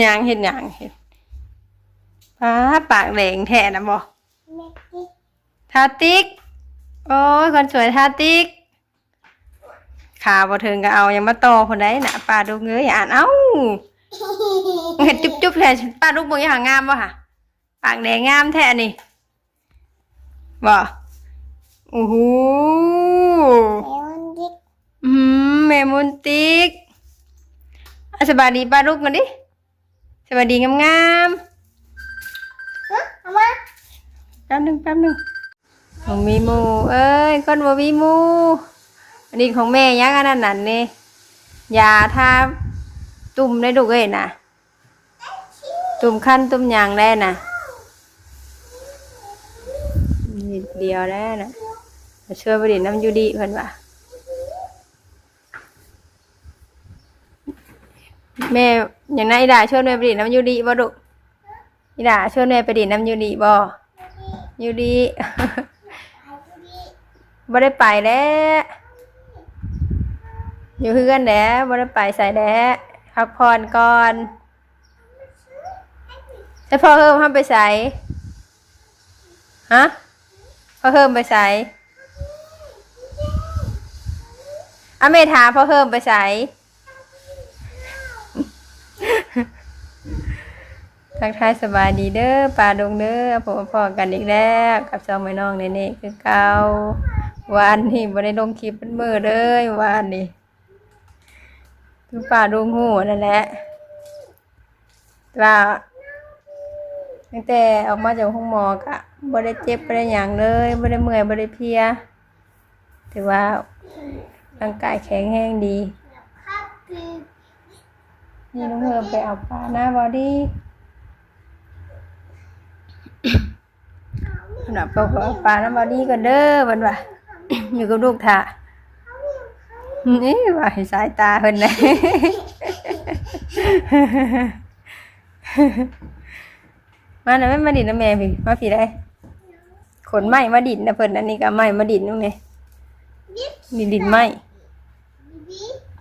หยังเห็ดหยังเห็ดป้าปากแดงแท้นะบ่แม่กิ๊กทาติ๊ก โอ้ยคนสวยทาติ๊กขาบ่ถึงก็เอายังมาต่อคนใดน่ะป้าดูเงยอ่านเอ้าเห็ดจุ๊บๆแท้ป้าลูกบ่อย่างงามบ่ค่ะ ปากแดงงามแท้นี่บ่โอ้โหแม่วันกิ๊กอืมแม่มนติกอะสบายดีป้าลูกกันดิ สบายดีงามฮะเอามาๆแป๊บหนึงแป๊บหนึงของมีหมู เอ้ยก้นบ่มีหมู อันนี้ของแม่ยังอันนั้นนั่นนี่ยาทาตุ่มได้ลูกเอ้ยน่ะตุ่มขั้นตุ่มยางได้น่ะนิดเดียวแล้วน่ะมาช่วยประดิษฐ์น้ำอยูดีเพิ่นว่า แม่อย่างนั้นอีดาชวนแม่ไปดิดน้ำยูดีบ่ดุอีดาชวนแม่ไปดิดน้ำยูดีบ่ยูดีบ่ได้ไปแล้วอยู่เพื่อนแล้บ่ได้ไปใส่แล้วพักผ่อนก่อนใช่พ่อเพิ่มห้ามไปใส่ฮะพ่อเพิ่มไปใส่อเมถาพ่อเพิ่มไปใส่ ทักทายสบายดีเด้อปลาดงเด้อผมพอกันอีกแล้วกับจ้าไม่น้องเนเน่คือเก่าวานนี่บ่ได้ลงคลิปเป็นมือเลยวานนี่คือปลาดงหูนั่นแหละว่าตั้งแต่ออกมาจากห้องหมอกะบ่ได้เจ็บบ่ได้หยังเลยบ่ได้เมื่อยบ่ได้เพลียถือว่าร่างกายแข็งแรงดีนี่น้องเพิ่มไปเอาปลาหน้าบอดี้ นาดปลาปลาน้าบอดี้กันเด้อมันว่าอยู่กับลูกถ่านี่ว่าสายตาเพิ่นเลยมาหน่อยไม่มาดินนะแม่พี่มาพี่ได้ขนไม้มาดินนะเพิ่นอันนี้ก็ไม้มาดินนู่นนี่ดินดินไม้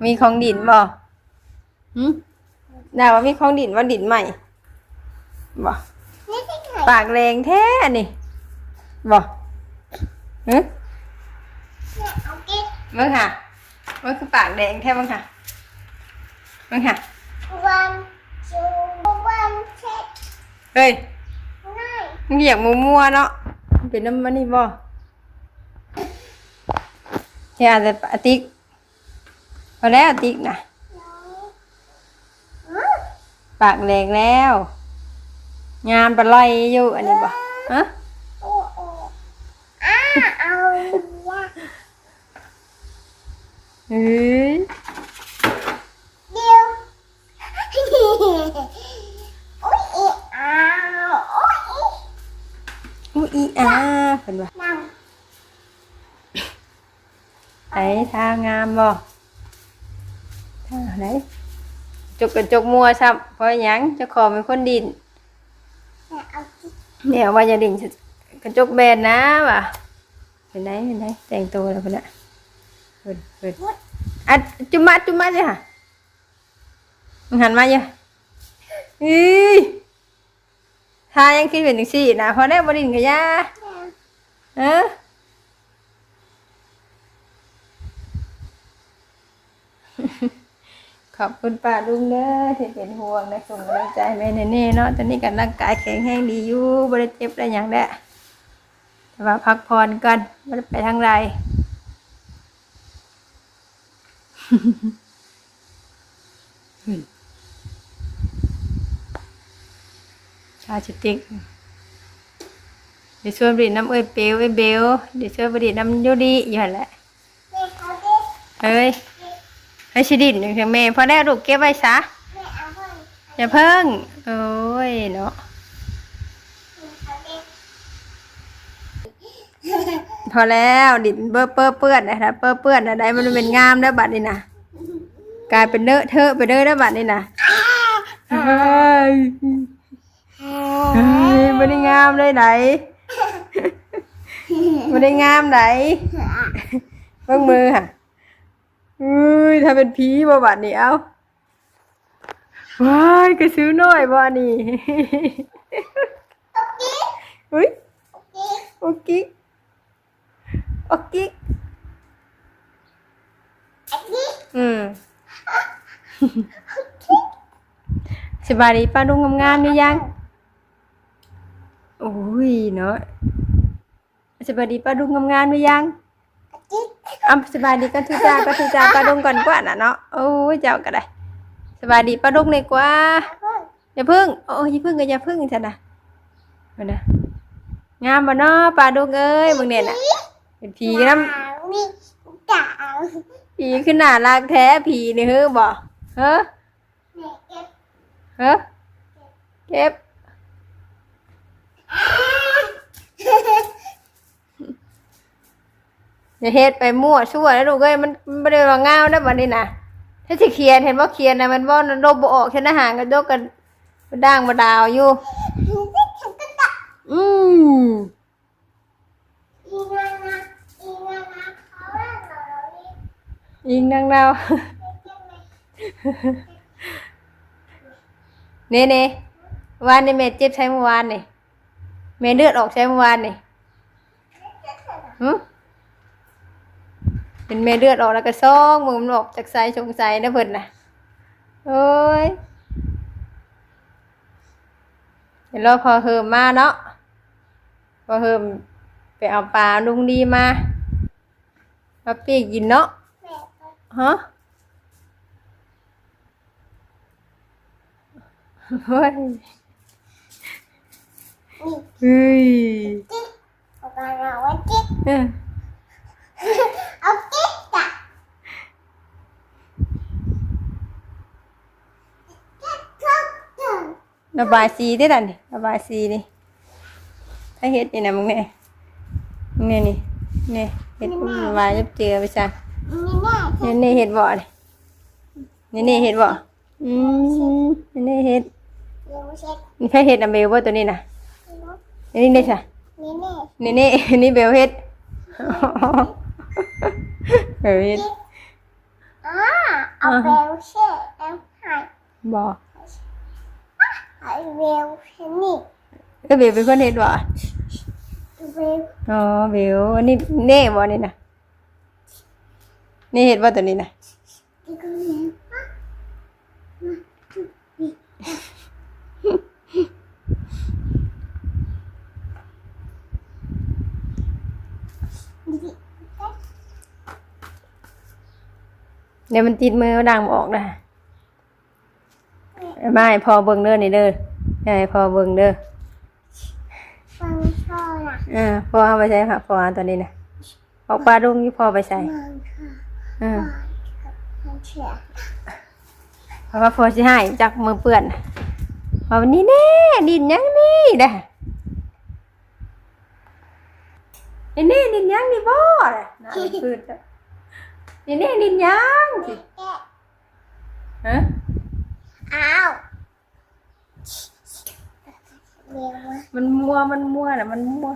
มีของดินบ่หืมน่าว่ามีของดินว่าดินใหม่บ่ปากแรงแท้นี่ บ่หึแม่เอากิ๊กเบิ่งค่ะมันคือปากแดงแท้เบิ่งค่ะเบิ่งค่ะวันจูวันเช็ดเฮ้ยง่ายมึงอยากมัวๆเนาะมันเป็นน้ำมันนี่บ่แค่อาจจะปะติ๊กพอแล้วติ๊กนะน้อยอืมปากแดงแล้ว งามปลาไหลอยู่อันนี้บ่ฮะโอ้โอ้อ้า เอาละเฮ้ยเดี๋ยวโอ้ยอะอ้าวโอ้ยอะอู้อีอาเพิ่นว่านั่งไหนทางงามบ่ทางไหนจกกระจกมัวซ้ำเพราะหยังจ้าของเป็นคนดินแม่เอากิ๊กเนี่ยว่าอย่าดินกระจกแบนนะว่ะ เป็นไหนเป็นไหนแต่งตัวแล้วเพิ่นน่ะเพิ่นเพิ่นอะจุมมาจุมมาจ้ะมึงหันมาจ้ะอีทายังคิดเป็นจังซี่นะเพราะได้บ่ดินกะยาแม่เออขอบคุณป้าลุงเด้อที่เป็นห่วงและส่งกำลังใจแม่เน่ๆเนาะตอนนี้กันร่างกายแข็งแรงดีอยู่บ่ได้เจ็บได้หยังแหละแต่ ว่าพักผ่อนกันบ่ได้ไปทางไรชาชิติกเดี๋ยวชวนบริดน้ำเอ้ยเปลวเอ้ยเบลเดี๋ยวชวนบริดน้ำโยดีอยู่หั่นแหละเฮ้ยให้ชิดินหนึ่งถึงแม่พอได้ลูกเก็บไว้ซะแม่เอาอย่าเพิ่ง โอ้ยเนาะ แม่เอากิ๊ก พอแล้วดินเปื้อเปื้อเปื้อนนะเปื้อเปื้อนนะได้มันเป็นงามได้วบัดนี่นะกลายเป็นเนอะเทอะไปเด้อได้วบัดนี่นะเฮ้ยเฮ้ยไม่ได้งามเลยไหนไม่ได้งามไหนเบิ่งมือค่ะอุ้ยถ้าเป็นผีบ่บัดนี่เอาว้ายก็ซื้อหน่อยบ่นี่อุ้ยโอเคโอเคโอเคอันนี้อืมสบายดีป้าดุงงามๆนี่ยังโอ้ยเนาะสบายดีป้าดุงงามๆนี่ยังอันนี้อ้ำสบายดีกันทุจาก็ทุจาป้าดุงก่อนกว่าน่ะเนาะโอ้ยเจ้าก็ได้สบายดีป้าดุงเลยกว่าอย่าเพิ่งอย่าพึ่งโอ้ยอย่าพึ่งก็อย่าพึ่งจ้ะนะมานะงามบ่เนาะป้าดุงเอ้ยเบิ่งเนี่ยน่ะ เป็นผีน้ด่างนี่ด่างำผีขึ้นหน้ารักแท้ผีนี่เฮ้อบ่เฮ้อแม่เก็บเฮ้อเก็บอย่าเฮ็ดไปมั่วชั่วแล้วลูกเอ้ยมันมันบ่ได้ว่าเงานะบัดนี้นะถ้าสิเขียนเห็นว่าเขียนน่ะมันบ่ลบบ่ออกแค่อาหารก็ยกกันบ่ด่างบ่ดาวอยู่ ฉันก็ด่าอืม อีนานาอีนานาเขาว่าเราเรียก ยิงนางดาวเน่เน่วานนี่แม่เจ็บใช้เมื่อวานนี่แม่เลือดออกใช้เมื่อวานนี่หึเป็นแม่เลือดออกแล้วก็ซ่องมือมันออกจากไซชงไซนะเพิ่นน่ะโอ้ยเดี๋ยวรอพอเฮิมมาเนาะพอเฮิมไปเอาปลาลุงดีมามาปีกกินเนาะ แม่ก็ฮะเฮ้ยนี่เฮ้ยจิ๊กเอาไปเอาไว้จิ๊กเออเอาจิ๊ กจ้ะจิ๊กทุกทุกระบายสีได้ดันนี่ระบายสีนี่ถ้าเห็ดนี่นะมึงเนี่ยมึงเนี่ยนี่เนี่ยเห็ดระบายยับเจือไปจ้ะนี่แม่เนี่ยนี่เห็ดบ่นี่นี่นี่เห็ดบ่อืมนี่นี่เห็ดเดี๋ยวเช็ดนี่แค่เห็ดอะเบลบ่ตัวนี้นะนี่นี่ได้จ้ะนี่แม่นี่นี่นี่เบลเห็ดเบลเห็ดอ่าเอาเบลเช็ดแล้วหายบ่หายเบลเช็ดนี่เออเบลเป็นคนเห็ดบ่เบลอ๋อเบลอันนี้เน่บ่นี่นะ นี่เห็ดบ่ตัวนี้นะที่ก็เลี้ยงอะมาดิเดี๋ยวมันติดมือดังบ่ออกนะไม่พอเบิ่งเด้อนี่เด้อใช่พอเบิ่งเด้อฟังช่อน่ะอ่าพอเอาไปใช้ค่ะพอเอาตัวนี้นะออกปลาดุงที่พอไปใส่มังค่ะ อ่ามันเชื่อเพราะว่าพอสิให้จักมือเปื้อนน่ะพอวันนี้แน่ดินยังนี่เด้อนี่นี่ดินยังนี่บ่น่ะน่ามันปื้นจ้ะนี่นี่ดินยังสิแกะฮะอ้าวเร็วมากมันมัวมันมัวน่ะมันมัว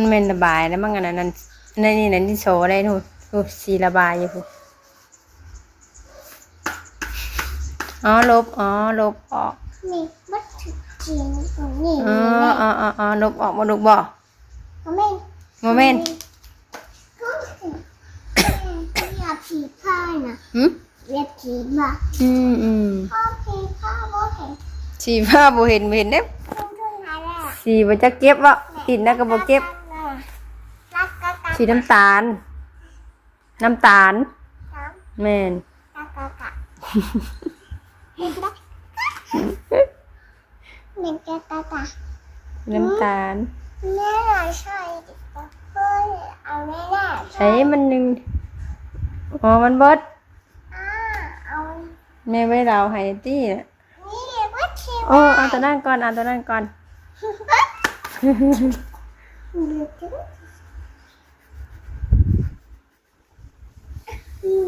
มันเป็นระบายแล้วมั้งอันนั้นนั่นนั่นนี่นั่นที่โชว์ได้ทูทูสีระบายอยู่พูอ๋อลบอ๋อลบออกนี่มัดถึงจีนตรงนี้อ๋อนี่แม่อ๋ออ๋ออ๋อลบออกมาลบบ่โมเมนโมเมนต์ก็ถึงอยากผีผ้าน่ะหืมอยากผีมาอืมอืมพ่อผีผ้าโมเห็นสีผ้าบ่เห็นบ่เห็นเด้ทุ่งทุ่งอะไรอะสีบ่จะเก็บวะติดนะก็บ่เก็บรักกะกะ สีน้ำตาล น้ำตาลน้แม่นำกะกะกะเหม็นกะกะกะน้ำตาลแม่หน่อยใช่ดิเฮ้ยเอาแม่น่ะใช้มันหนึงอ๋อมันเบิดอ่าเอาแม่ไว้เราให้ตี้น่ะนี่วัดชีโอ้เอาตัวนั้นก่อนเอาตัวนั้นก่อน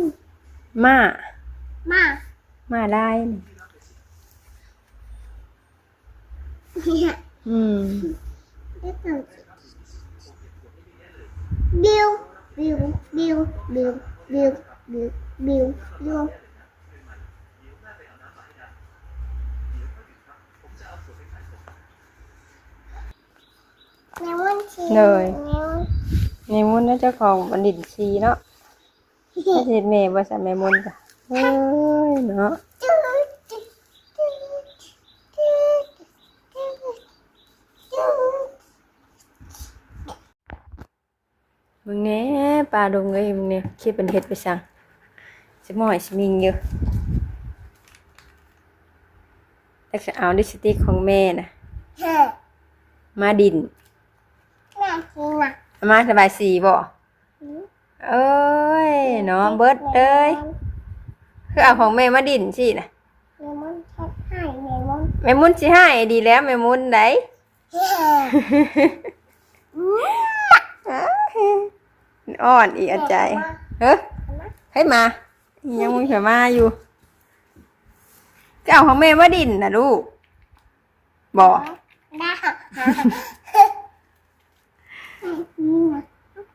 มมา มามาได้นี่เนี่ยอืมได้เปิดบิวบิวบิวบิวบิวบิวบิวบิวในวันที่เลยในวันในมุนน่าเจ้าของบัณฑิตชีเนาะ ถ้าสิแม่บ่ซะแม่มุนจ้ะเอ้ยเนาะมึงแหน่ปลาดงเอ้ยมึงเนี่ยคิดเป็นเฮ็ดไปสั่งสิหมอยสิมิงอยู่แต่จะเอาลิปสติกของแม่น่ะเฮ้ยมาดินแม่กินอะเอามาสบายสีบ่เอ้ย เนาะเบิดเอ้ยคือเอาของแม่มาดินสิน่ะเลมอนแค่ให้เลมอนแม่มุนสิให้ดีแล้วแม่มุนไดเฮ้ยอ่อนอีกอาใจารย์เฮ้ยให้มายังมึงจะมาอยู่จะเอาของแม่มาดินน่ะลูกบ่ได้ค่ะ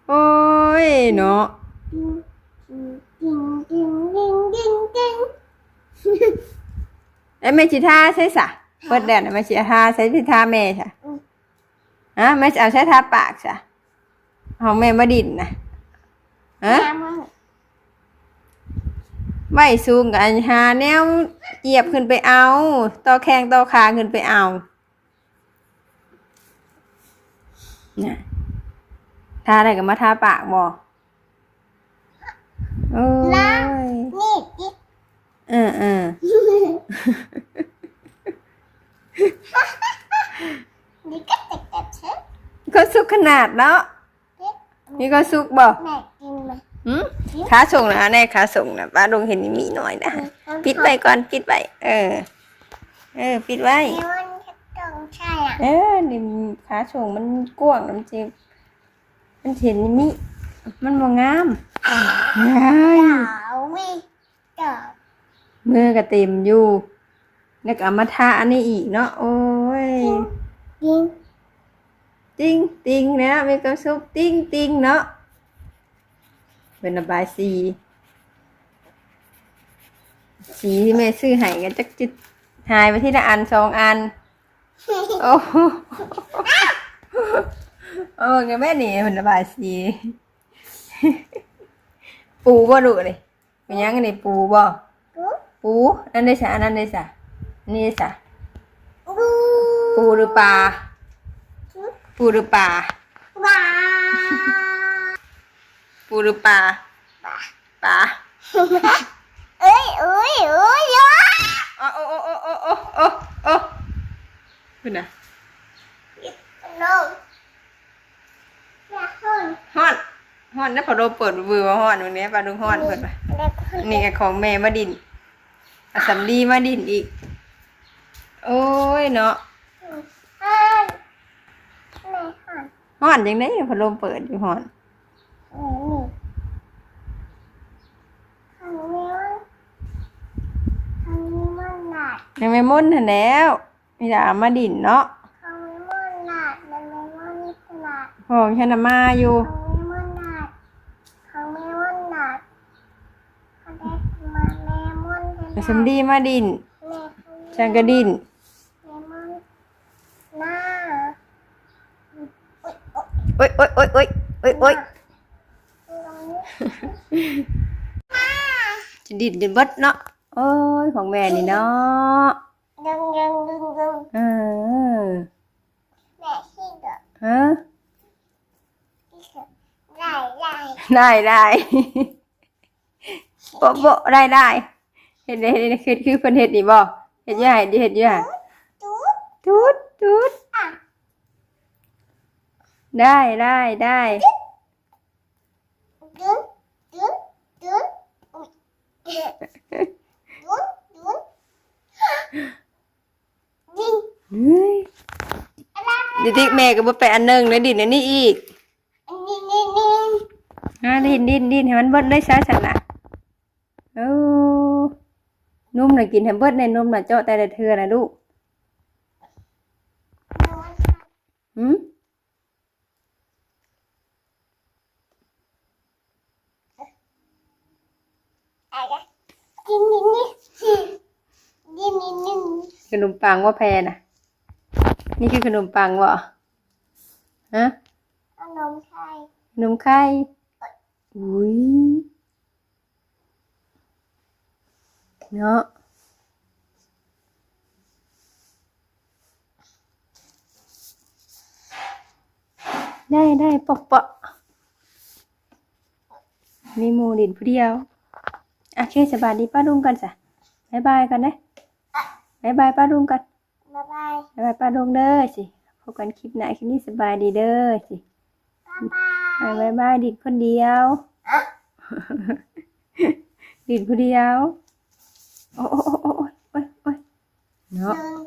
โอ้ยเนาะ ดิงดิงดิงดิงดิงไอ้แม่ชิทาใช่สะเปิดแดดน่ะแม่ชิทาใช้ชิทาแม่ใช่ฮะแม่จะเอาใช้ทาปากใช่ของแม่มาดินนะฮะน้ำมันไว้สูงกับอันหาแนวเหยียบขึ้นไปเอาต่อแข้งต่อขาขึ้นไปเอาน่ะทาอะไรกับมาทาปากบ่ โอ้ยนี่ดิเออเออนี่ก็เต็กเต็กใช่ก็สุกขนาดเนาะนี่ก็สุกบ่แม่กินไหมหืมขาส่งนะแน่ขาส่งนะป้าดงเห็นมีหน่อยนะปิดไว้ก่อนปิดไว้เออ เออ ปิดไว้เลมอนแค่ตรงใช่อะเออนี่ขาส่งมันกว้างน้ำเจ็บมันเห็นมีมันบ่งาม เฮ้ยเต่าวิเต่ามือก็เต็มอยู่แล้วก็เอามาทาอันนี้อีกเนาะโอ้ยดิงติ้งติ้งนะมีความสุขติ้งติ้งเนาะเป็นระบายสีสีที่แม่ซื้อให้กันจักจิตหายไปที่ละอันสองอัน โอ้โหโอ้ยแม่นี่เป็นระบายสี ปูบ่ดุเลยมียังไงปูบ่ปูนั่นได้สะนั่นได้สะนี่สะปูหรือปลาปูหรือปลาปลาปูหรือปลาปลาเอ้ยเอ้ยเอ้ยโอ้โอ้โอ้โอ้โอ้โอ้โอ้คุณนะฮอน ฮอนนะพอโดเปิดมือว่าฮอนตรงนี้ปลาดุงฮอนเปิดไปเล็กขึ้นนี่ไงของแม่มาดินอาสัมลีมาดินอีก โอ้ยเนาะอ้ายแม่ค่ะฮอนยังไงพอโดเปิดอยู่ฮอนแม่นี่ทางนี้มันทางนี้มันหนักยังไม่มุ่นหันแล้วมีแต่เอามาดินเนาะทางนี้มันหนักมันไม่มันหนักของฉันน่ะมาอยู่ ทางนี้มันหนักทางนี้มันหนักเขาได้มาแม่ มันให้หนัอากสัมลีมาดินแม่ฉันก็ดินแม่มันหน้าโอ้ยโอ้ยโอ้ยโอ้ยโอ้ยโอ้ยตรงนี้จะดินจนเบิดเนาะโอ้ยของแม่นี่เนาะดึงดึงดึงดึงเออแม่ขี้เด็กฮะขี้เด็กไล่ไล่ได้ได้โบโบได้ได้ เห็นได้เห็นได้คือคือเพิ่นเฮ็ดนี่บ่เฮ็ดอยู่ให้เฮ็ดอยู่ให้ตุ๊ดจุดจุดอะได้ได้ได้ดึงดึงดึงอุ๊ยดึงดึงดึงเฮ้ยอะไรเดี๋ยวที่แม่ก็บ่ไปอันหนึงแล้วดินอันนี้อีกนี่นี่นี่อ่าดินดินดินให้มันเบิดได้ซะซั่นน่ะโอ้ นุ่มหน่อยกินแฮมเบอร์ดในนุ่มหน่อยเจาะแต่ละเทือนะลูกหืมขนมปังว่าแพน่ะ นี่คือขนมปังวะฮะขนมไข่ขนมไข่อุ้ย เนาะได้ได้ปอกเปาะมีหมูดินผู้เดียว โอเคสบายดีป้าดุงกันจ้ะบายบายกันนะบายบายป้าดุงกันบ๊ายบายบายบายป้าดุงเด้อสิพบกันคลิปหน้าคลิปนี้สบายดีเด้อสิบ๊ายบายบายบายบายดิดคนเดียวดิดผู้เดียว โอ้โอ้โอ้โ